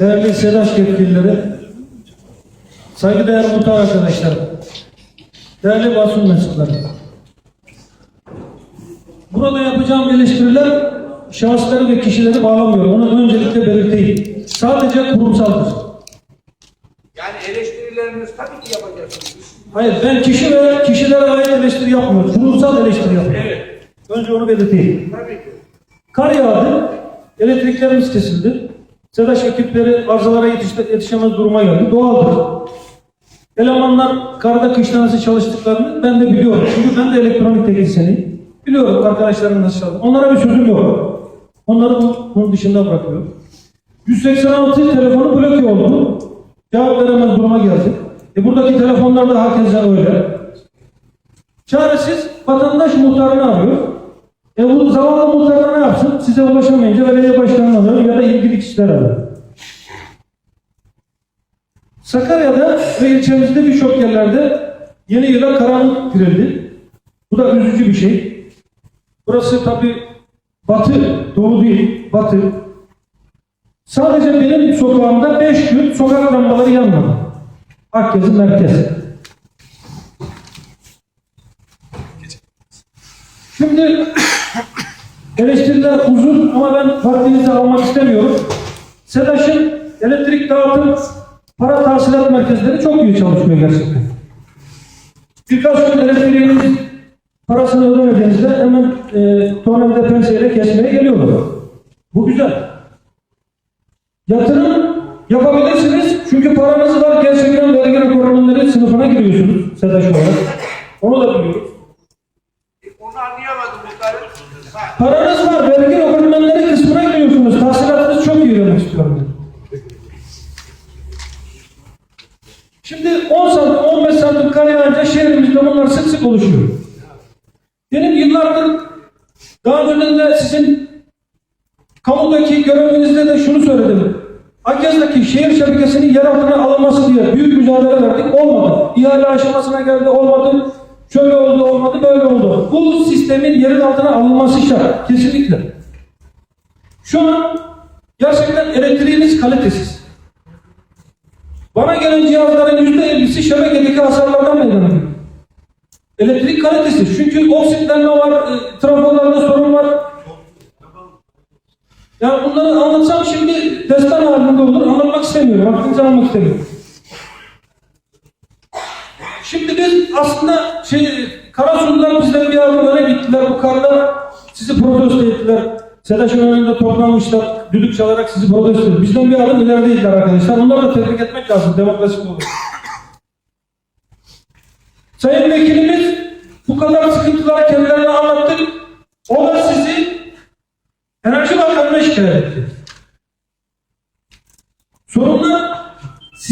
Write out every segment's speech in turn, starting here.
değerli SEDAŞ yetkilileri, saygıdeğer muhtar arkadaşlar, değerli basın mensupları. Burada yapacağım eleştiriler şahısları ve kişileri bağlamıyor. Onu öncelikle belirteyim. Sadece kurumsaldır. Yani eleştirileriniz tabii ki yapacaksınız. Hayır ben kişi ve kişilere ait eleştiri yapmıyorum. Kurumsal eleştiri yapıyorum. Evet. Önce onu belirteyim. Tabii ki. Kar yağdı, elektriklerimiz kesildi. SEDAŞ ekipleri arızalara yetişte, yetişemez duruma geldi. Doğaldır. Elemanlar karda kışta nasıl çalıştıklarını ben de biliyorum. Çünkü ben de elektronik teknisyeniyim. Biliyorum arkadaşlarım nasıl çalıştığını. Onlara bir sözüm yok. Onları bu, bunun dışında bırakıyorum. 186 telefonu bloke oldu. Cevap veremez duruma geldi. E buradaki telefonlar da hakeza öyle. Çaresiz vatandaş muhtarını arıyor. E bu zavallı muhtarlar ne yapsın? Size ulaşamayınca belediye başkanını alıyor ya da ilgili kişiler alıyor. Sakarya'da ve ilçemizde birçok yerlerde yeni yıla karanlık girildi. Bu da üzücü bir şey. Burası tabi batı, doğu değil, batı. Sadece benim sokağımda 5 gün sokak lambaları yanmadı. Akgez'in merkezi. Şimdi eleştiriler uzun ama ben vaktinizi almak istemiyorum. SEDAŞ'ın elektrik dağıtım para tahsilat merkezleri çok iyi çalışmıyor gerçekten. Birkaç gün elektriğiniz parasını ödemediğinizde hemen e, tornavida penseyle kesmeye geliyorlar. Bu güzel. Yatırım yapabilirsiniz çünkü paranız var gerçekten vergi raporları sınıfına giriyorsunuz SEDAŞ olarak. Onu da biliyoruz. Anlayamadım muhtarım. Ha, Paranız var, vergi öğretmenleri kısmına giriyorsunuz. Tahsilatınız çok iyi demek. Şimdi 10 santim, 15 santim kar yağınca şehrimizde bunlar sık sık oluşuyor. Benim yıllardır daha önceden de sizin kamudaki görevinizde de şunu söyledim. Akyaz'daki şehir şebekesinin yer altına alınması diye büyük mücadele verdik. Olmadı. İhale aşamasına geldi. Olmadı. Şöyle oldu, olmadı, böyle oldu. Bu sistemin yerin altına alınması şart. Kesinlikle. Şu an gerçekten elektriğiniz kalitesiz. Bana gelen cihazların yüzde ellisi şebekedeki hasarlardan meydana geliyor. Elektrik kalitesiz. Çünkü oksitlenme var, e, trafolarda sorun var. Yani bunları anlatsam şimdi destan halinde olur. Anlatmak istemiyorum. Vaktinizi almak istemiyorum. Şimdi biz aslında şey Karasu'ndan bizden bir öne gittiler bu karda. Sizi protesto ettiler. SEDAŞ'ın önünde toplanmışlar. Düdük çalarak sizi protesto ettiler. Bizden bir adım ilerideydiler arkadaşlar. Onları da tebrik etmek lazım. Demokrasi bu. Sayın Vekilimiz bu kadar sıkıntıları kendilerine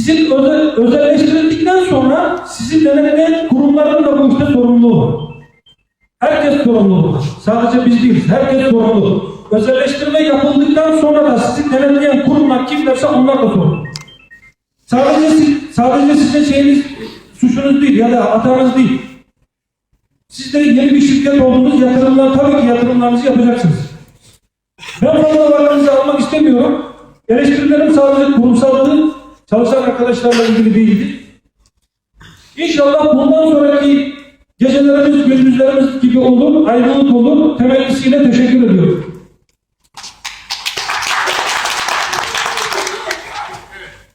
sizin özel, özelleştirildikten sonra sizin denetleyen kurumların da bu işte sorumluluğu var. Herkes sorumlu. var. Sadece biz değiliz. Herkes sorumlu. Özelleştirme yapıldıktan sonra da sizi denetleyen kurumlar kimlerse onlar da sorumlu. Sadece, sadece sizin şeyiniz, suçunuz değil ya da hatanız değil. Siz de yeni bir şirket olduğunuz yatırımlar, tabii ki yatırımlarınızı yapacaksınız. Ben fazla vaktinizi almak istemiyorum. Eleştirilerim sadece kurumsallığı çalışan arkadaşlarla ilgili değildi. İnşallah bundan sonraki gecelerimiz, gündüzlerimiz gibi olur, ayrılık olur. Temennisiyle teşekkür ediyorum.